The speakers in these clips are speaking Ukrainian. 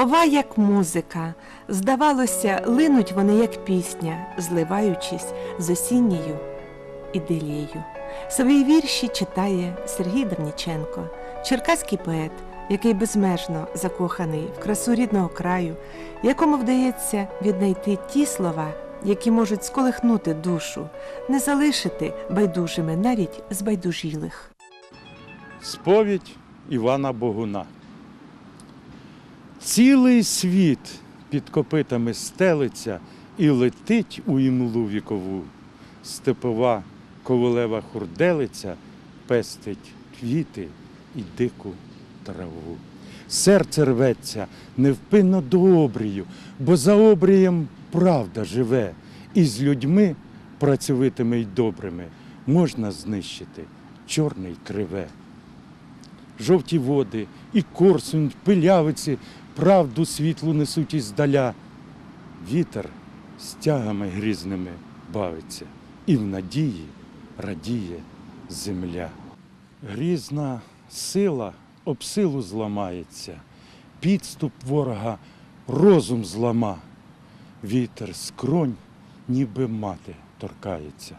Слова, як музика, здавалося, линуть вони, як пісня, зливаючись з осінньою іделією. Свої вірші читає Сергій Давніченко, черкаський поет, який безмежно закоханий в красу рідного краю, якому вдається віднайти ті слова, які можуть сколихнути душу, не залишити байдужими навіть збайдужілих. Сповідь Івана Богуна. Цілий світ під копитами стелиться і летить у імлу вікову. Степова ковалева хурделиця пестить квіти і дику траву. Серце рветься невпинно до обрію, бо за обрієм правда живе, і з людьми, працьовитими й добрими, можна знищити чорне й криве жовті води, і корсунь, пилявиці, правду світлу несуть іздаля. Вітер стягами грізними бавиться, і в надії радіє земля. Грізна сила об силу зламається, підступ ворога розум злама. Вітер скронь, ніби мати торкається.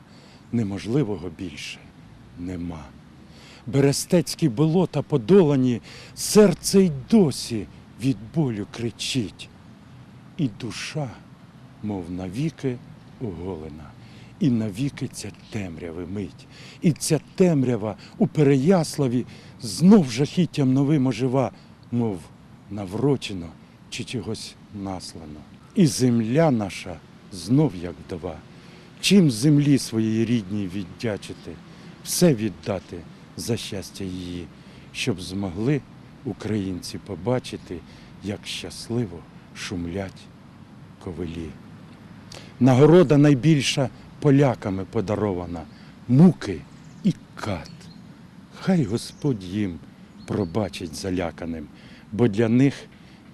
Неможливого більше нема. Берестецькі болота подолані, серце й досі від болю кричить. І душа, мов навіки оголена, і навіки ця темряви мить. І ця темрява у Переяславі знов жахіттям новим ожива, мов наврочено чи чогось наслано. І земля наша знов як вдова. Чим землі своїй рідній віддячити, все віддати за щастя її, щоб змогли українці побачити, як щасливо шумлять ковилі. Нагорода найбільша поляками подарована муки і кат. Хай Господь їм пробачить заляканим, бо для них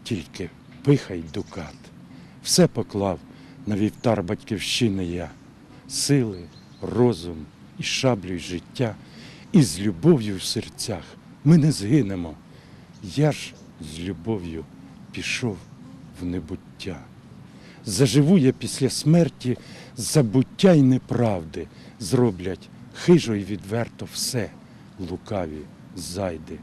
тільки пиха й дукат. Все поклав на вівтар батьківщини я, сили, розум і шаблю й життя, і з любов'ю в серцях ми не згинемо. Я ж з любов'ю пішов в небуття. Заживу я після смерті забуття й неправди, зроблять хижо й відверто все, лукаві зайди.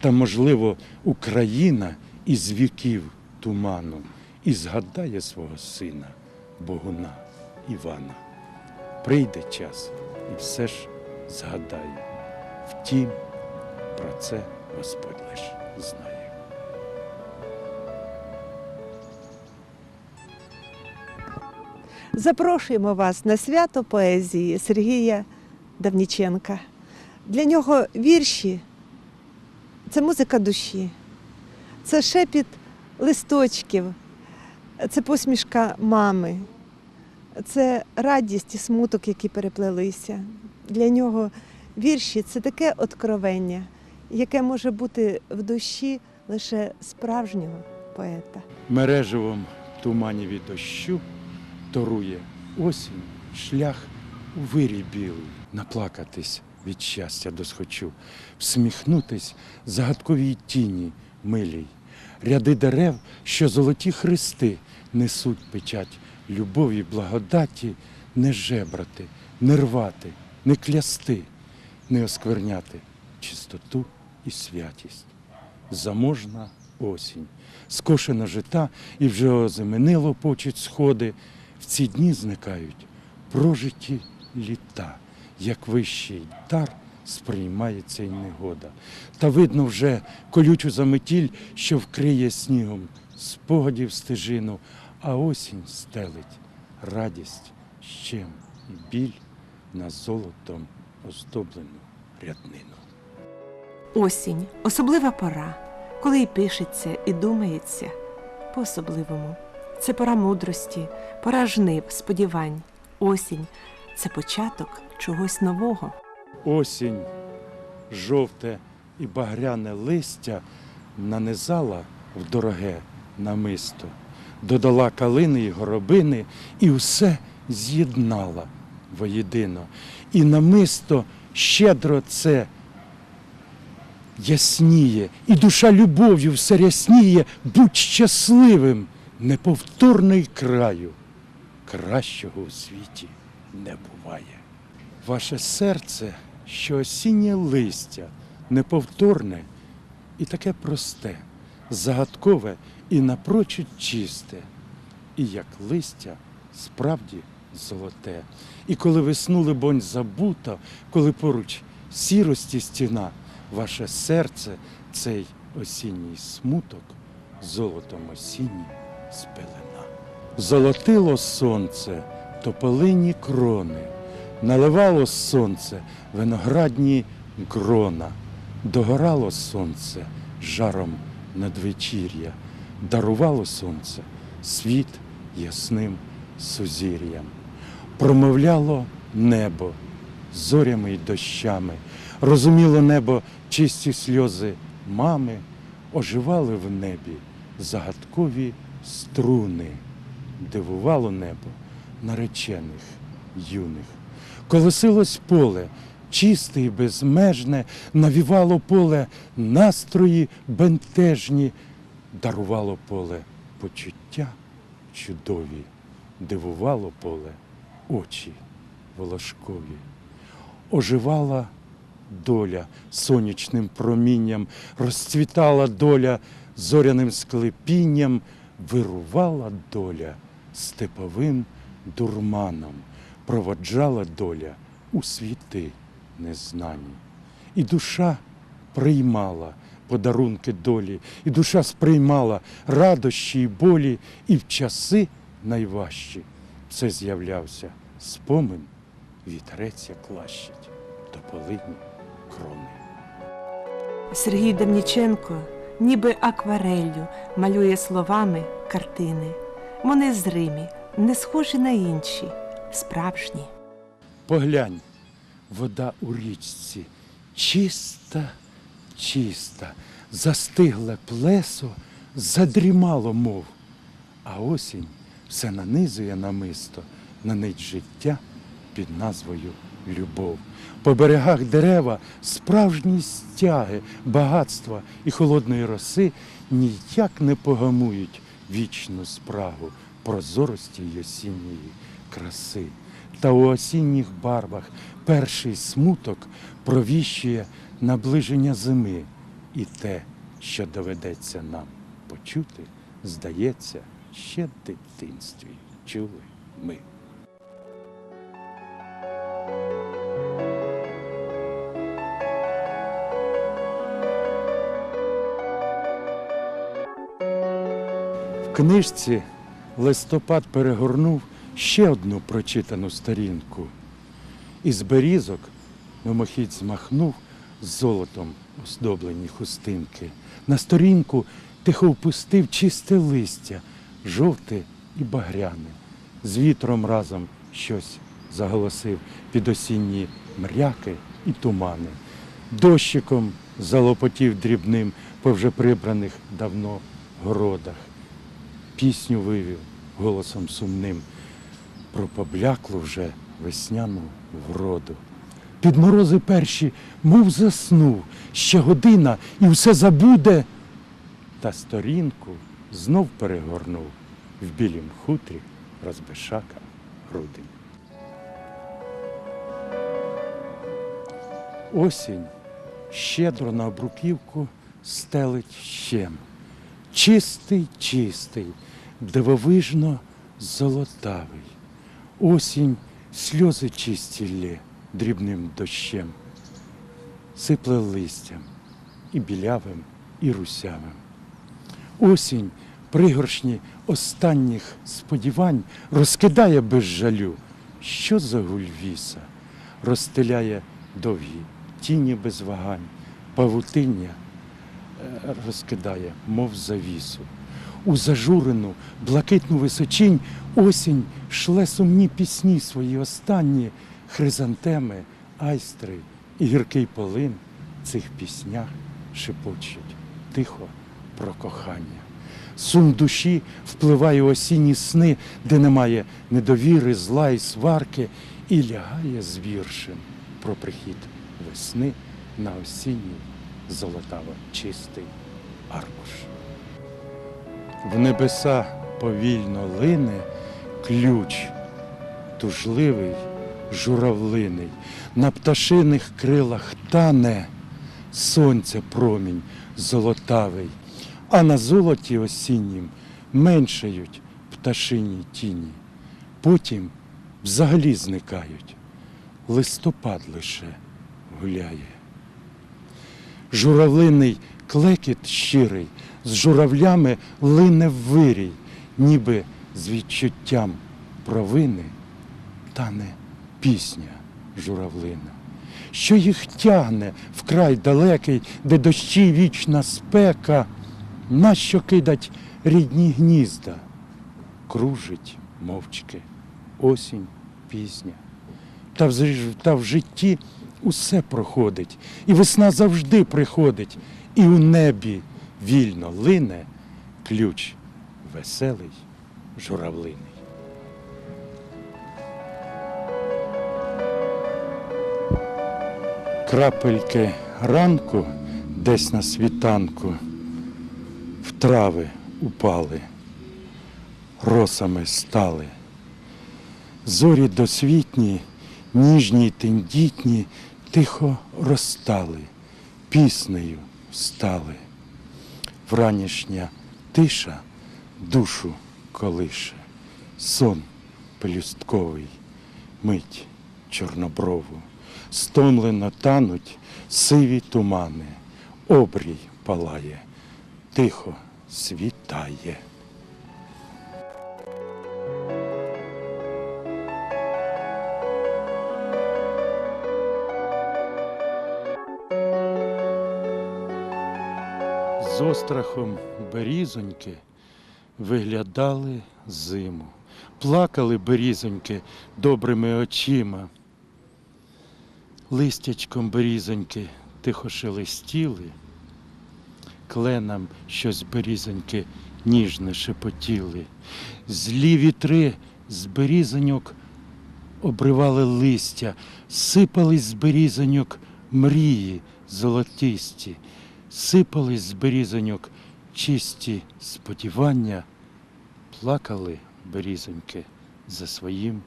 Та, можливо, Україна із віків туману і згадає свого сина, Богуна Івана. Прийде час і все ж згадає. Втім, про це Господь лиш знає. Запрошуємо вас на свято поезії Сергія Давніченка. Для нього вірші це музика душі, це шепіт листочків, це посмішка мами, це радість і смуток, які переплелися. Для нього вірші це таке откровення, яке може бути в душі лише справжнього поета. Мереживом тумані від дощу торує осінь, шлях у вирій білий, наплакатись від щастя досхочу, всміхнутись загадковій тіні милій, ряди дерев, що золоті хрести несуть печать любові, благодаті, не жебрати, не рвати, не клясти, не оскверняти чистоту і святість. Заможна осінь, скошена жита і вже оземенило почуть сходи. В ці дні зникають прожиті літа, як вищий дар сприймається й негода. Та видно вже колючу заметіль, що вкриє снігом спогадів стежину, а осінь стелить радість, щем і біль на золотом оздоблену ряднину. Осінь особлива пора, коли і пишеться, і думається по-особливому. Це пора мудрості, пора жнив, сподівань. Осінь це початок чогось нового. Осінь, жовте і багряне листя нанизала в дороге намисто, додала калини й горобини і все з'єднала воєдино. І намисто щедро це ясніє, і душа любов'ю все рясніє, будь щасливим, неповторний краю. Кращого у світі не буває. Ваше серце, що осіннє листя, неповторне і таке просте, загадкове і напрочуд чисте, і як листя справді золоте. І коли весну, либонь, забута, коли поруч сірості стіна, ваше серце, цей осінній смуток, золотом осіннім спелена. Золотило сонце тополині крони, наливало сонце виноградні грона, догорало сонце жаром надвечір'я, дарувало сонце світ ясним сузір'ям, промовляло небо зорями й дощами, розуміло небо чисті сльози мами, оживали в небі загадкові струни, дивувало небо наречених юних. Колосилось поле, чисте і безмежне, навівало поле настрої бентежні, дарувало поле почуття чудові, дивувало поле очі волошкові. Оживала доля сонячним промінням, розцвітала доля зоряним склепінням, вирувала доля степовим дурманом, проводжала доля у світи незнані. І душа приймала подарунки долі, і душа сприймала радощі й болі, і в часи найважчі це з'являвся спомин, вітрець як лащить, тополині крони. Сергій Демніченко, ніби аквареллю, малює словами картини. Вони зримі, не схожі на інші, справжні. Поглянь, вода у річці чиста, чиста, застигле плесо, задрімало, мов, а осінь все нанизує намисто на нить життя під назвою Любов. По берегах дерева справжні стяги, багатства і холодної роси ніяк не погамують вічну спрагу прозорості й осінньої краси. Та у осінніх барвах перший смуток провіщує наближення зими, і те, що доведеться нам почути, здається, ще в дитинстві чули ми. Книжці листопад перегорнув ще одну прочитану сторінку. Із берізок мимохідь змахнув золотом оздоблені хустинки. На сторінку тихо впустив чисте листя, жовте і багряне. З вітром разом щось заголосив під осінні мряки і тумани. Дощиком залопотів дрібним по вже прибраних давно городах. Пісню вивів голосом сумним про побляклу вже весняну вроду. Під морози перші, мов заснув, ще година і все забуде. Та сторінку знов перегорнув в білім хутрі розбишака грудень. Осінь щедро на обруківку стелить щем. Чистий, чистий, дивовижно золотавий. Осінь сльози чисті лє дрібним дощем, сипле листям і білявим, і русявим. Осінь пригоршні останніх сподівань розкидає без жалю. Що за гульвіса розстеляє довгі тіні без вагань, павутиння розкидає, мов завісу. У зажурену, блакитну височинь осінь шле сумні пісні свої останні, хризантеми, айстри і гіркий полин в цих піснях шепочуть тихо про кохання. Сум душі впливає у осінні сни, де немає недовіри, зла і сварки, і лягає з віршем про прихід весни на осінній золотаво чистий аркуш. В небеса повільно лине ключ, тужливий, журавлиний, на пташиних крилах тане сонце промінь золотавий, а на золоті осіннім меншають пташині тіні. Потім взагалі зникають, листопад лише гуляє. Журавлиний клекіт щирий, з журавлями лине вирій, ніби з відчуттям провини тане пісня журавлина, що їх тягне в край далекий, де дощі вічна спека, нащо кидать рідні гнізда, кружить мовчки, осінь пізня. Та в, та в житті усе проходить, і весна завжди приходить, і у небі вільно лине ключ веселий журавлиний. Крапельки ранку десь на світанку в трави упали, росами стали. Зорі досвітні, ніжні й тендітні, тихо розстали, піснею стали. Вранішня тиша душу колише, сон пелюстковий, мить чорноброву, стомлено тануть сиві тумани, обрій палає, тихо світає. З острахом берізоньки виглядали зиму, плакали берізоньки добрими очима. Листячком берізоньки тихо шелестіли, кленам щось берізоньки ніжне шепотіли. Злі вітри з берізоньок обривали листя, сипались з берізоньок мрії золотисті, сипались з берізоньок чисті сподівання, плакали берізоньки за своїм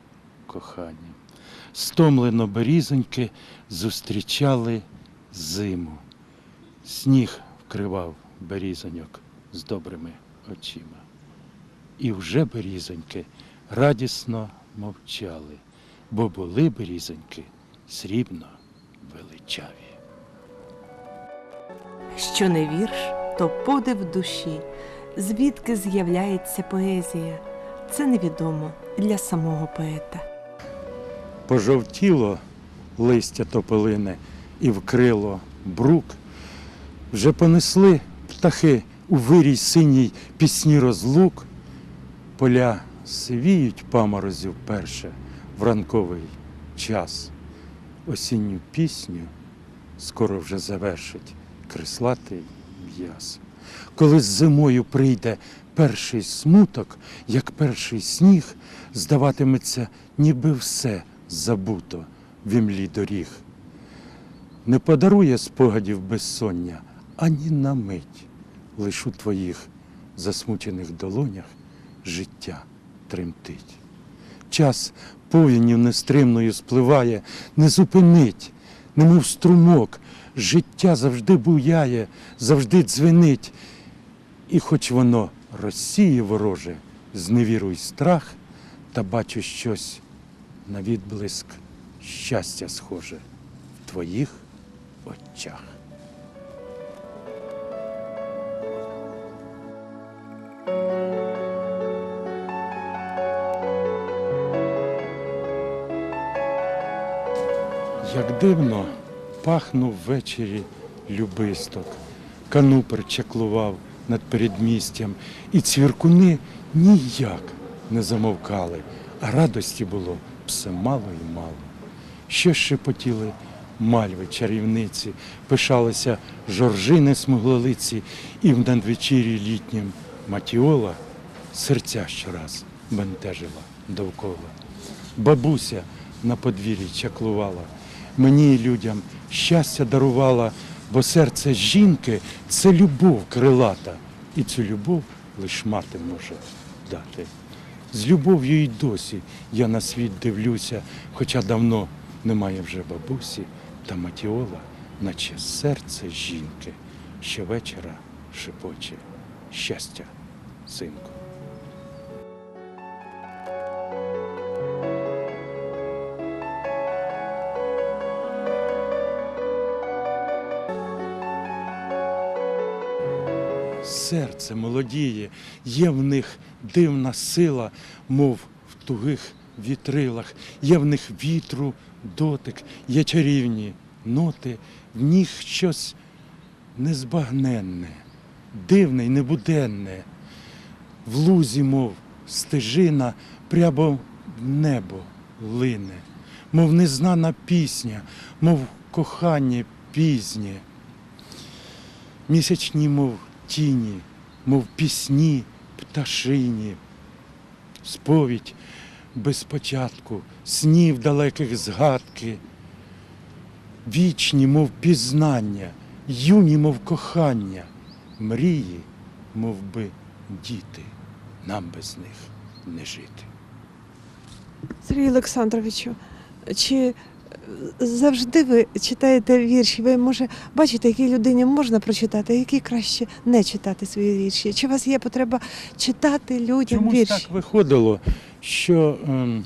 коханням. Стомлено берізоньки зустрічали зиму. Сніг вкривав берізоньок з добрими очима. І вже берізоньки радісно мовчали, бо були берізоньки срібно величаві. Що не вірш, то подив душі, звідки з'являється поезія. Це невідомо для самого поета. Пожовтіло листя тополине і вкрило брук. Вже понесли птахи у вирій синій пісні розлук. Поля сивіють паморозів перше в ранковий час. Осінню пісню скоро вже завершить крислатий в'яз. Коли з зимою прийде перший смуток, як перший сніг, здаватиметься, ніби все забуто в імлі доріг. Не подарує спогадів безсоння ані на мить, лиш у твоїх засмучених долонях життя тремтить. Час повінню нестримною спливає, не зупинить, немов струмок, життя завжди буяє, завжди дзвенить. І хоч воно розсіє вороже, зневіруй страх, та бачу щось на відблиск щастя схоже в твоїх очах. Як дивно пахнув ввечері любисток, канупер чаклував над передмістям, і цвіркуни ніяк не замовкали, а радості було все мало і мало. Що шепотіли мальви чарівниці, пишалися жоржини смуглолиці, і в надвечір'ї літнім матіола серця щораз бентежила довкола. Бабуся на подвір'ї чаклувала, мені і людям щастя дарувала, бо серце жінки це любов крилата, і цю любов лиш мати може дати. З любов'ю й досі я на світ дивлюся, хоча давно немає вже бабусі, та матіола, наче серце жінки, щовечора шепоче щастя, синку. Серце молодіє, є в них дивна сила, мов в тугих вітрилах, є в них вітру дотик, є чарівні ноти, в них щось незбагненне, дивне й небуденне. В лузі, мов стежина, прямо в небо лине, мов незнана пісня, мов кохання пізнє. Місячні, мов тіні, мов пісні пташині, сповідь без початку, снів далеких згадки, вічні, мов пізнання, юні, мов кохання, мрії, мов би діти, нам без них не жити. Сергій Олександровичу, чи завжди ви читаєте вірші? Ви може бачите, якій людині можна прочитати, а якій краще не читати свої вірші? Чи у вас є потреба читати людям Чомусь вірші? так виходило, що ем,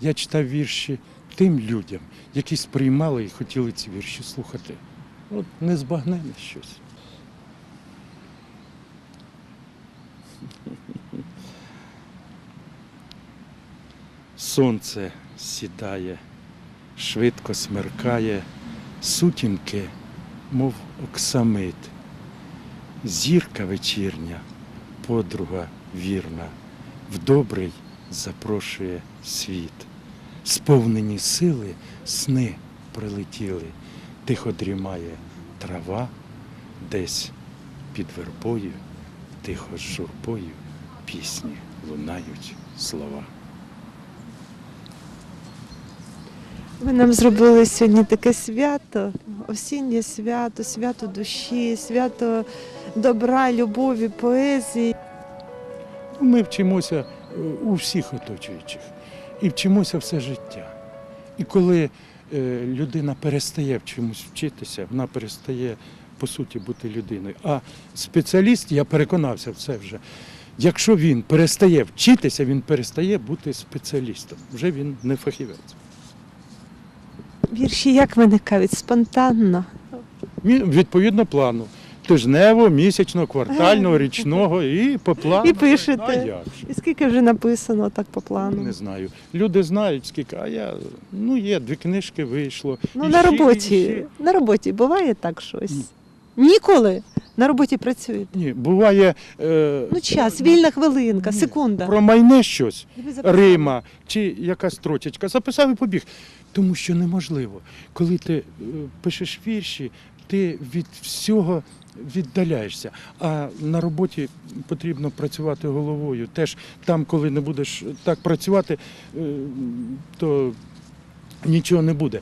я читав вірші тим людям, які сприймали і хотіли ці вірші слухати. От незбагнене щось. Сонце сідає, швидко смеркає, сутінки, мов оксамит. Зірка вечірня, подруга вірна, в добрий запрошує світ. Сповнені сили сни прилетіли, тихо дрімає трава, десь під вербою, тихо з журбою пісні лунають слова. Ви нам зробили сьогодні таке свято, осіннє свято, свято душі, свято добра, любові, поезії. Ми вчимося е, у всіх оточуючих і вчимося все життя. І коли е, людина перестає в чомусь вчитися, вона перестає по суті бути людиною. А спеціаліст, я переконався в це вже. Якщо він перестає вчитися, він перестає бути спеціалістом. Вже він не фахівець. Вірші як виникають спонтанно. Відповідно плану. Тижнево, місячного, квартального, річного і по плану. І пишете. А як? І скільки вже написано так по плану? Не знаю. Люди знають, скільки, а я, ну є, дві книжки вийшло. Ну, І на ще, роботі. і ще. На роботі буває так щось. Ні. Ніколи. На роботі працюєте. Ні, буває е, Ну, час, вільна хвилинка, Ні, секунда. про майне щось. Рима чи якась строчечка, записав і побіг. Тому що неможливо. Коли ти е, пишеш вірші, ти від всього віддаляєшся. А на роботі потрібно працювати головою. Теж там, коли не будеш так працювати, е, то нічого не буде.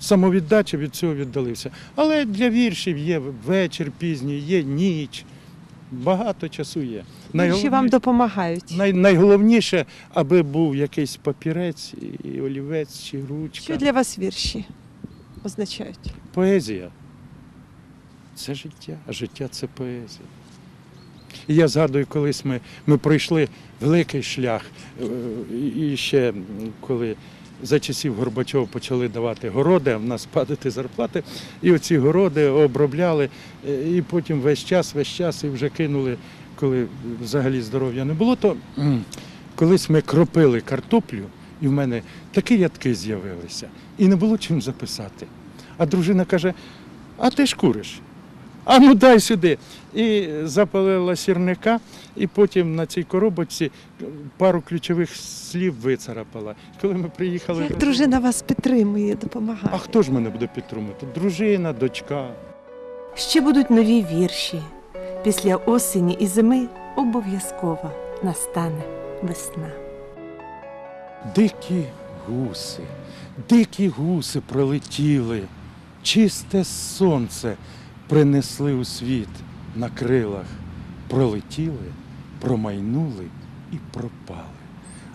Самовіддача від цього віддалився. Але для віршів є вечір пізній, є ніч. Багато часу є. Вірші вам допомагають. Най, найголовніше, аби був якийсь папірець, і олівець чи ручка. Що для вас вірші означають? Поезія це життя, а життя це поезія. І я згадую, колись ми, ми пройшли великий шлях, е, і ще коли за часів Горбачова почали давати городи, а в нас падати зарплати, і оці городи обробляли, е, і потім весь час, весь час, і вже кинули, коли взагалі здоров'я не було, то колись ми кропили картоплю, і в мене такі рядки з'явилися, і не було чим записати. А дружина каже: А ти ж куриш? А ну дай сюди. І запалила сірника, і потім на цій коробочці пару ключових слів вицарапала. Коли ми приїхали, Як дружина вас підтримує, допомагає? а хто ж мене буде підтримувати? Дружина, дочка. Ще будуть нові вірші. Після осені і зими обов'язково настане весна. Дикі гуси, дикі гуси пролетіли чисте сонце принесли у світ на крилах, пролетіли, промайнули і пропали.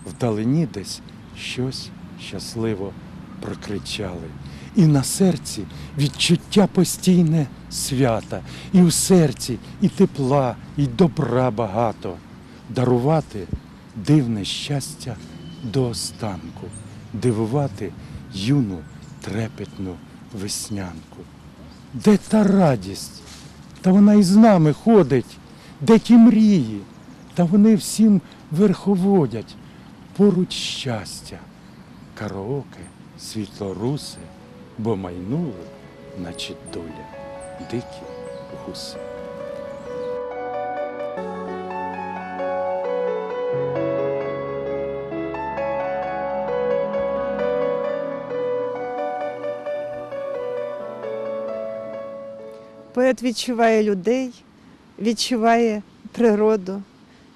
Вдалині десь щось щасливо прокричали. І на серці відчуття постійне свята, і у серці і тепла, і добра багато. Дарувати дивне щастя до останку, дивувати юну трепетну веснянку. Де та радість? Та вона із нами ходить, де ті мрії, та вони всім верховодять. Поруч щастя, караоке, світлоруси, бо майнули, наче доля, дикі гуси. Поет відчуває людей, відчуває природу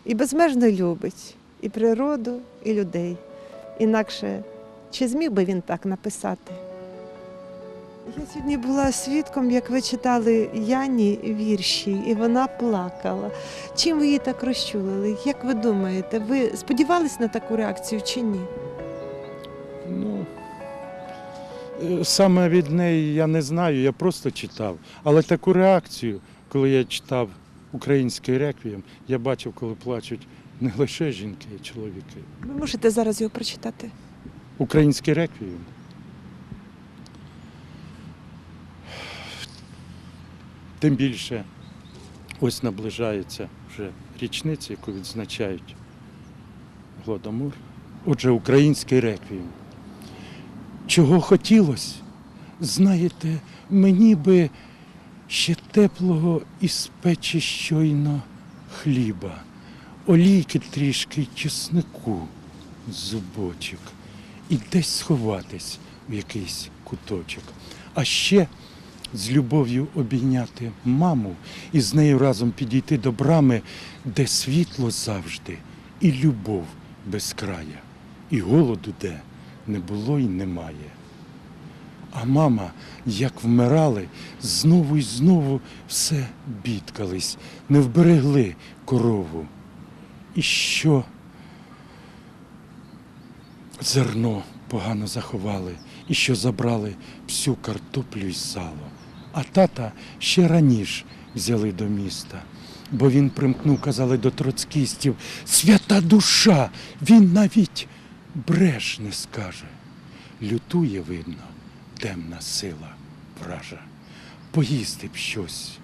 і безмежно любить і природу, і людей. Інакше чи зміг би він так написати? Я сьогодні була свідком, як ви читали Яні вірші, і вона плакала. Чим ви її так розчулили? Як ви думаєте, ви сподівались на таку реакцію чи ні? Саме від неї я не знаю, я просто читав. Але таку реакцію, коли я читав український реквієм, я бачив, коли плачуть не лише жінки, а й чоловіки. Ви можете зараз його прочитати? Український реквієм. Тим більше ось наближається вже річниця, яку відзначають Голодомор. Отже, український реквієм. Чого хотілося? Знаєте, мені би ще теплого із печі щойно хліба, олійки трішки чеснику, зубочок, і десь сховатись в якийсь куточок. А ще з любов'ю обійняти маму і з нею разом підійти до брами, де світло завжди, і любов без края, і голоду де не було й немає. А мама, як вмирали, знову й знову все бідкались, не вберегли корову. І що зерно погано заховали, і що забрали всю картоплю й сало. А тата ще раніше взяли до міста, бо він примкнув, казали, до троцкістів. Свята душа, він навіть бреш не скаже. Лютує, видно, темна сила вража. Поїсти б щось,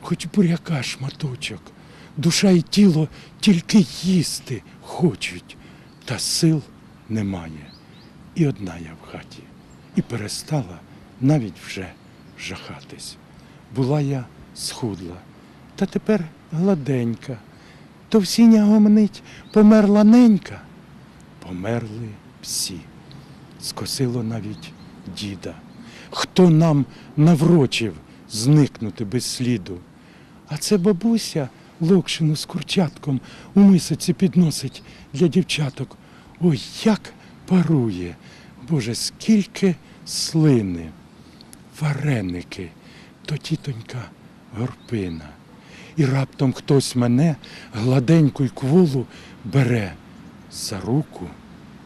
хоч буряка шматочок, душа і тіло тільки їсти хочуть, та сил немає. І одна я в хаті, і перестала навіть вже жахатись. Була я схудла, та тепер гладенька. То всіня гомнить, померла ненька. Померли всі. Скосило навіть діда. Хто нам наврочив зникнути без сліду? А це бабуся локшину з курчатком у мисоці підносить для дівчаток. Ой, як парує! Боже, скільки слини, вареники, то тітонька горпина. І раптом хтось мене гладеньку й кволу бере за руку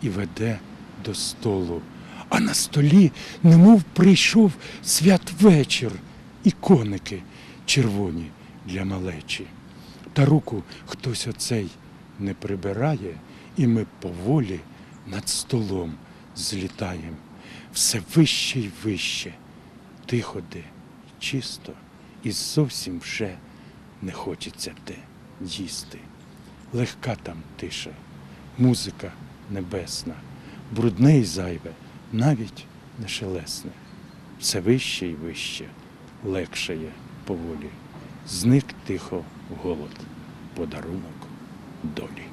і веде до столу. А на столі, немов прийшов святвечір, і коники червоні для малечі. Та руку хтось оцей не прибирає, і ми поволі над столом злітаєм. Все вище й вище. Тихо де, чисто, і зовсім вже не хочеться де їсти. Легка там тиша, музика небесна, брудне й зайве, навіть не шелесне. Все вище й вище, легшає поволі. Зник тихо голод, подарунок долі.